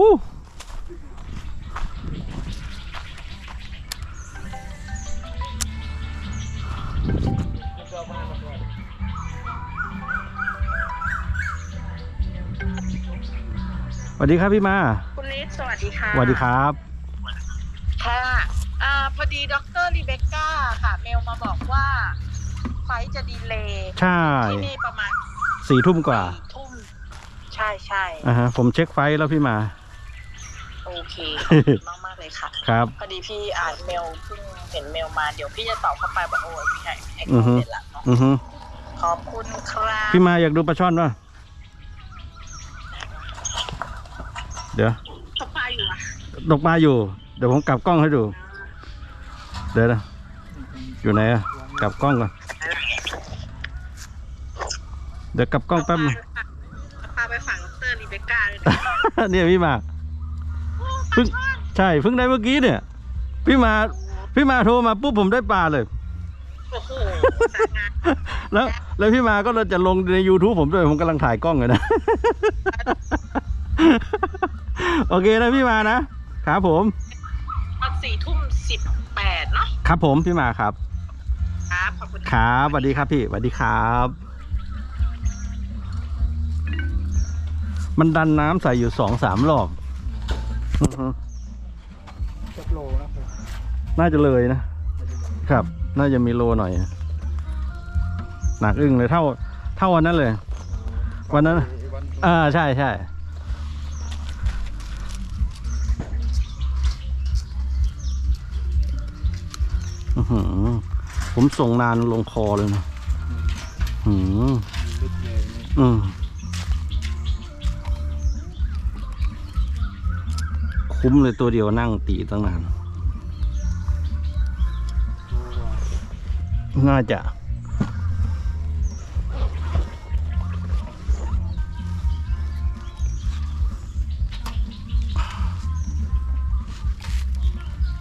วู้สวัสดีครับพี่มาคุณลิศสวัสดีค่ะสวัสดีครับ ค่ะอ่าพอดีดรรีเบคก้าค่ะ เมลมาบอกว่า ไฟจะดีเลย์ใช่ที่นี่ประมาณสี่ทุ่มกว่าทุ่มใช่ใช่อ่าฮะผมเช็คไฟแล้วพี่มา โอเคขอบคุณมากมากๆเลยค่ะ ครับ พอดีพี่อ่านเมลเพิ่งเห็นเมลมาเดี๋ยวพี่จะตอบเข้าไปบอกโอ้ยพี่ให้ให้อืเขาอฮึเสร็จละเนาะอือฮึขอบคุณครับพี่มาอยากดูปลาช่อนป่ะเดี๋ยวตกปลาอยู่อะตกปลาอยู่ เดี๋ยวผมกลับกล้องให้ดู เดี๋ยวนะอยู่ไหนอะกลับกล้องก่อนเดี๋ยวกลับกล้องแป๊บนึงเอาปลาไปฝังดรรีเบคก้าเลยนะ เนี่ยพี่มาโอ้ เพิ่งใช่เพิ่งได้เมื่อกี้เนี่ย พี่มาพี่มาโทรมาปุ๊บผมได้ปลาเลย โอ้โหสายงานแล้วแล้วพี่มาก็เราจะลงใน YouTube ผมด้วย ผมกำลังถ่ายกล้องอยู่นะ โอเคนะพี่มานะครับผม ตอนสี่ทุ่มสิบแปดเนาะครับผมพี่มาครับ ครับขอบคุณครับสวัสดีครับพี่สวัสดีครับ มันดันน้ำใส่อยู่สองสามรอบ อือฮึจักโลนะครับน่าจะเลยนะ ครับ น่าจะมีโลหน่อย หนักอึ้งเลยเท่า เท่าวันนั้นเลย วันนั้นวันอ่า ใช่ใช่ อื้อหือผมส่งนานลงคอเลยนะ อื้อหือลึกเลยนี่อืม คุ้มเลยตัวเดียวนั่งตีตั้งนาน น่าจะ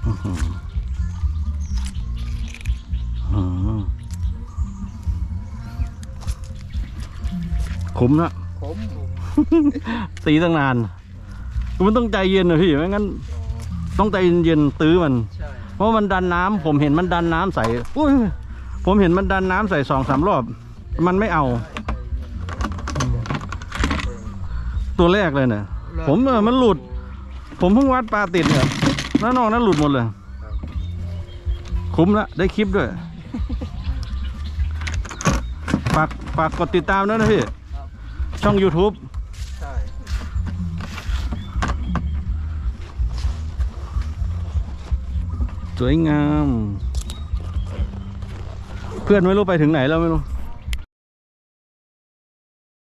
อื้อหืออื้อหือคุ้มนะผมตีตั้งนาน มันต้องใจเย็นนะพี่ไม่งั้น ต้องใจเย็นๆตื้อมัน ใช่เพราะมันดันน้ำผมเห็นมันดันน้ำใส่อุ้ยผมเห็นมันดันน้ำใส่สองสามรอบ มันไม่เอา ตัวแรกเลยเนี่ย ผมเออมันหลุด ผมเพิ่งวัดปลาติดเนี่ยแล้วนอกนั้นหลุดหมดเลย คุ้มละได้คลิปด้วยฝากฝากกดติดตามด้วยนะพี่ ช่อง YouTube ใช่ สวยงาม เพื่อนไม่รู้ไปถึงไหนแล้วไม่รู้